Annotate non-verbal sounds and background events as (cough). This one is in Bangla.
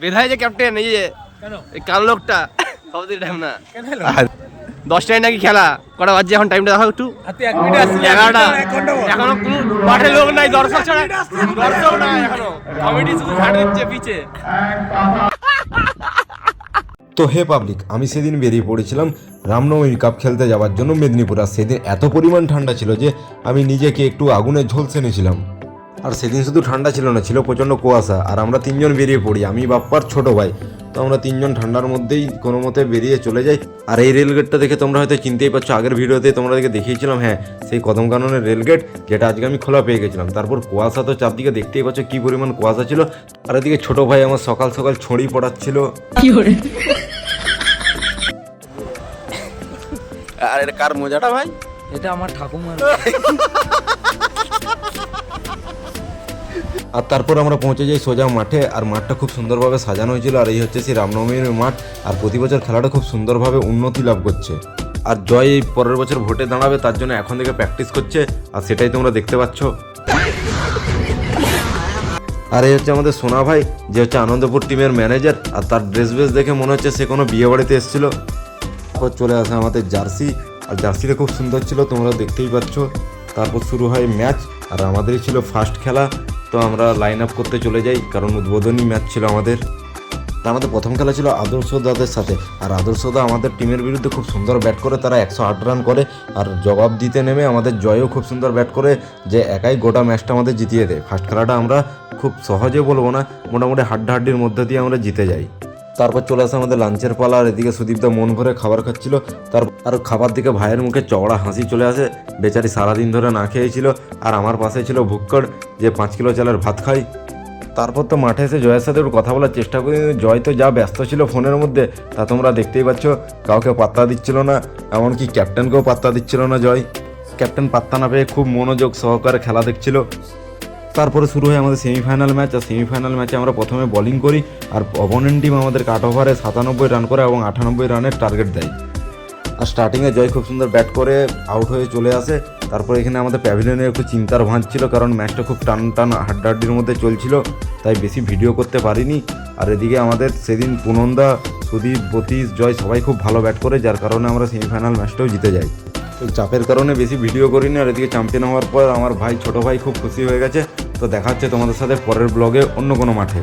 বেধায় যে ক্যাপ্টেন এই যে কেন? এই কাল লোকটা সবদিন টাইম না। দশটায় নাকি খেলা কটা বাজছে এখন টাইমটা দেখো একটু। হাতে এক মিনিট আসছে এগারোটা। এখনও কোনো মাঠে লোক নাই দর্শক ছাড়া দর্শক নাই এখনও। কমিটি শুধু ঝাড় দিচ্ছে পিছে। তো হে পাবলিক আমি সেদিন বেরিয়ে পড়েছিলাম রামনবমী কাপ খেলতে যাওয়ার জন্য মেদিনীপুর। আর সেদিন এত পরিমাণ ঠান্ডা ছিল যে আমি নিজেকে একটু আগুনে ঝলসে নিয়েছিলাম। আর সেদিন শুধু ঠান্ডা ছিল না ছিল প্রচণ্ড কুয়াশা। আর আমরা তিনজন বেরিয়ে পড়ি আমি বাপ্পার ছোট ভাই। তো আমরা তিনজন ঠান্ডার মধ্যেই কোনো মতে বেরিয়ে চলে যাই। আর এই রেলগেটটা দেখে তোমরা হয়তো চিনতেই পারছ আগের ভিডিওতে তোমাদেরকে দেখিয়েছিলাম হ্যাঁ সেই কদম কাননের রেলগেট যেটা আজকে আমি খোলা পেয়ে গেছিলাম। তারপর কুয়াশা তো চারদিকে দেখতেই পাচ্ছ কী পরিমাণ কুয়াশা ছিল। আর এদিকে ছোট ভাই আমার সকাল সকাল ছড়ি পড়াচ্ছিল। আর এটা কার মজাটা ভাই? এটা আমার ঠাকুমার। (laughs) আর তারপর আমরা পৌঁছে যাই সোজা মাঠে, আর মাঠটা খুব সুন্দরভাবে সাজানো হয়েছিল, আর এই হচ্ছে সেই রামনবমীর মাঠ, আর প্রতি বছর খেলাটা খুব সুন্দরভাবে উন্নতি লাভ করছে। আর জয় এই পরের বছর ভোটে দাঁড়াবে, তার জন্য এখন থেকে প্র্যাকটিস করছে, আর সেটাই তোমরা দেখতে পাচ্ছ। আর এই হচ্ছে আমাদের সোনা ভাই, যে হচ্ছে আনন্দপুর টিমের ম্যানেজার আর তার ড্রেস বেস দেখে মনে হচ্ছে সে কোনো বিয়ে বাড়িতে এসেছিল। তারপর চলে আসে আমাদের জার্সি, আর জার্সিটা খুব সুন্দর ছিল, তোমরা দেখতেই পাচ্ছ। তারপর শুরু হয় ম্যাচ আর আমাদেরই ছিল ফার্স্ট খেলা তো আমরা লাইন আপ করতে চলে যাই, কারণ উদ্বোধনী ম্যাচ ছিল আমাদের। তা আমাদের প্রথম খেলা ছিল আদর্শ দাদের সাথে। আর আদর্শ দা আমাদের টিমের বিরুদ্ধে খুব সুন্দর ব্যাট করে, তারা একশো আট রান করে। আর জবাব দিতে নেমে আমাদের জয়ও খুব সুন্দর ব্যাট করে, যে একাই গোটা ম্যাচটা আমাদের জিতিয়ে দেয়। ফার্স্ট খেলাটা আমরা খুব সহজে বলব না, মোটামুটি হাড্ডাহাড্ডির মধ্যে দিয়ে আমরা জিতে যাই। তারপর চলে আসে আমাদের লাঞ্চের পালা, আর এদিকে সুদীপদা মন ভরে খাবার খাচ্ছিল। তার আর খাবার দিকে ভাইয়ের মুখে চওড়া হাসি চলে আসে। বেচারি সারাদিন ধরে না খেয়েছিল, আর আমার পাশে ছিল ভুক্কড় যে পাঁচ কিলো চালের ভাত খাই। তারপর তো মাঠে এসে জয়ের সাথে একটু কথা বলার চেষ্টা করি। জয় তো যা ব্যস্ত ছিল ফোনের মধ্যে, তা তোমরা দেখতেই পাচ্ছ, কাউকে পাত্তা দিচ্ছিল না, এমনকি ক্যাপ্টেনকেও পাত্তা দিচ্ছিল না জয়। ক্যাপ্টেন পাত্তা না পেয়ে খুব মনোযোগ সহকারে খেলা দেখছিল। তারপরে শুরু হয় আমাদের সেমিফাইনাল ম্যাচ আর সেমিফাইনাল ম্যাচে আমরা প্রথমে বোলিং করি, আর অপোনেন্ট টিম আমাদের কাট ওভারে সাতানব্বই রান করে এবং আটানব্বই রানের টার্গেট দেয়। আর স্টার্টিংয়ে জয় খুব সুন্দর ব্যাট করে আউট হয়ে চলে আসে। তারপরে এখানে আমাদের প্যাভিলিয়নে একটু চিন্তার ভাঁজ ছিল, কারণ ম্যাচটা খুব টান টান হাড্ডাহাড্ডির মধ্যে চলছিল, তাই বেশি ভিডিও করতে পারিনি। আর এদিকে আমাদের সেদিন পুনন্দা, সুদীপ, বতীশ, জয় সবাই খুব ভালো ব্যাট করে, যার কারণে আমরা সেমিফাইনাল ম্যাচটাও জিতে যাই। তো চাপের কারণে বেশি ভিডিও করিনি, আর এদিকে চ্যাম্পিয়ন হওয়ার পর আমার ভাই, ছোট ভাই খুব খুশি হয়ে গেছে। তো দেখা হচ্ছে তোমাদের সাথে পরের ব্লগে অন্য কোনো মাঠে।